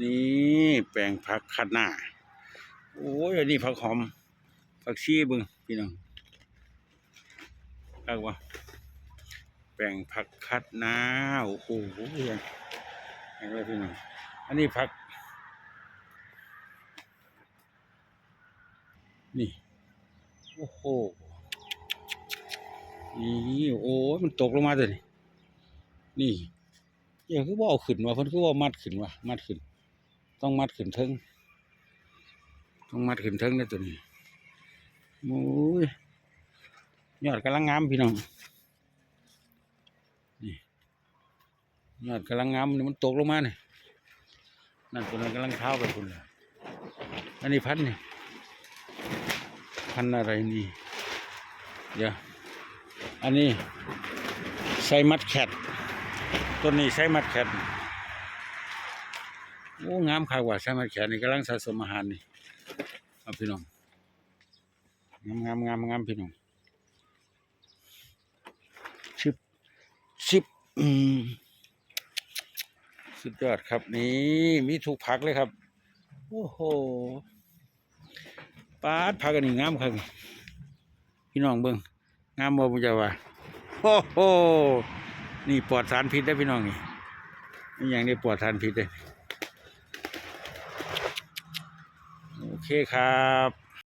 นี่แปลงผักคัดหน้า โอ้ยอันนี้ผักหอม ผักชีบึงพี่น้องเรียกว่าแปลงผักคัดหน้าโอ้โหยังยังไงพี่น้องอันนี้ผัก นี่ โอ้โห นี่โอ้ยมันตกลงมาเลยนี่นี่เดี๋ยวคือว่าเอาขึ้นว่าเพิ่นคือว่ามัดขึ้นว่ามัดขึ้น ต้องมัดขึ้นเทิงต้องมัดขึ้นเทิงนะตัวนี้โอ้ยยอดกำลังงามพี่น้องนี่ยอดกำลังงามนี่มันตกลงมาเนี่ยนั่นตัวนั้นกำลังเท้าไปคุณเลยอันนี้พันธุ์นี่พันอะไรนี่เดี๋ยวอันนี้ไซมัดแคทต้นนี้ไซมัดแคท โอ้งามคักว่าไซมแคทนี่กำลังสะสมอาหารนี่เอาพี่น้องงามงามงามงามพี่น้องชิบชิบอืมสุดยอดครับนี่มีทุกผักเลยครับ โอ้โหปาดผักอันนี้งามครับพี่น้องเบิ่งงามบ่มุจาว่าโอ้โหนี่ปลอดสารพิษได้พี่น้องนี่นี่อย่างนี้ปลอดสารพิษเลยโอเค ครับ